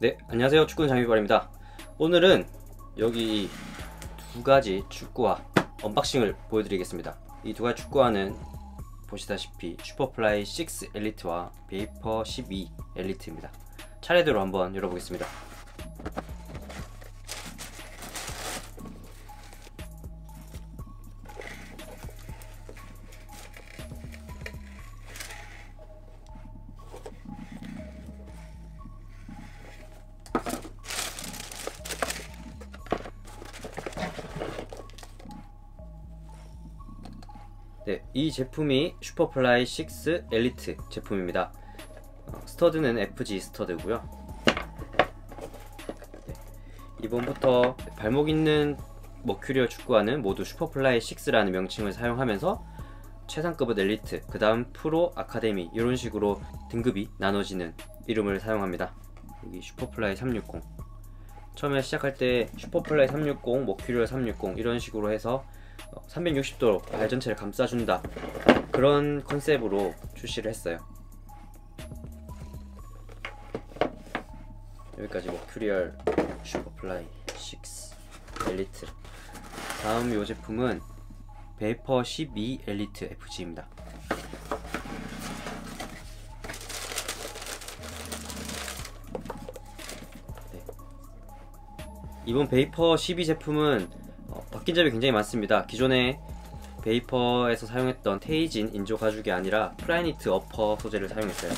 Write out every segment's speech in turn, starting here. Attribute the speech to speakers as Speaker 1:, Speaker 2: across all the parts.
Speaker 1: 네, 안녕하세요. 축구는 장비발입니다. 오늘은 여기 두 가지 축구화 언박싱을 보여드리겠습니다. 이 두 가지 축구화는 보시다시피 슈퍼플라이 6 엘리트와 베이퍼 12 엘리트입니다. 차례대로 한번 열어보겠습니다. 네, 이 제품이 슈퍼플라이 6 엘리트 제품입니다. 어, 스터드는 FG 스터드고요. 네, 이번부터 발목 있는 머큐리어 축구화는 모두 슈퍼플라이 6라는 명칭을 사용하면서 최상급은 엘리트, 그 다음 프로, 아카데미 이런 식으로 등급이 나눠지는 이름을 사용합니다. 여기 슈퍼플라이 360 처음에 시작할 때 슈퍼플라이 360, 머큐리어 360 이런 식으로 해서 360도 발 전체를 감싸준다. 그런 컨셉으로 출시를 했어요. 여기까지 머큐리얼 슈퍼플라이 6 엘리트. 다음 이 제품은 베이퍼 12 엘리트 FG입니다. 네. 이번 베이퍼 12 제품은 어, 바뀐 점이 굉장히 많습니다. 기존에 베이퍼에서 사용했던 테이진 인조 가죽이 아니라 프라이니트 어퍼 소재를 사용했어요.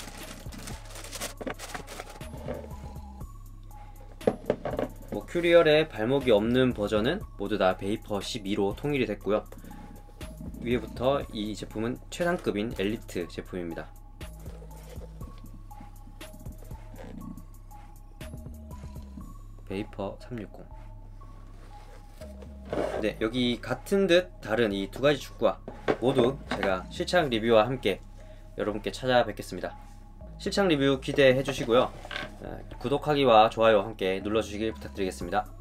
Speaker 1: 머큐리얼의 발목이 없는 버전은 모두 다 베이퍼 12로 통일이 됐고요. 위에부터 이 제품은 최상급인 엘리트 제품입니다. 베이퍼 360 네, 여기 같은 듯 다른 이 두 가지 축구화 모두 제가 실착 리뷰와 함께 여러분께 찾아뵙겠습니다. 실착 리뷰 기대해 주시고요. 구독하기와 좋아요 함께 눌러주시길 부탁드리겠습니다.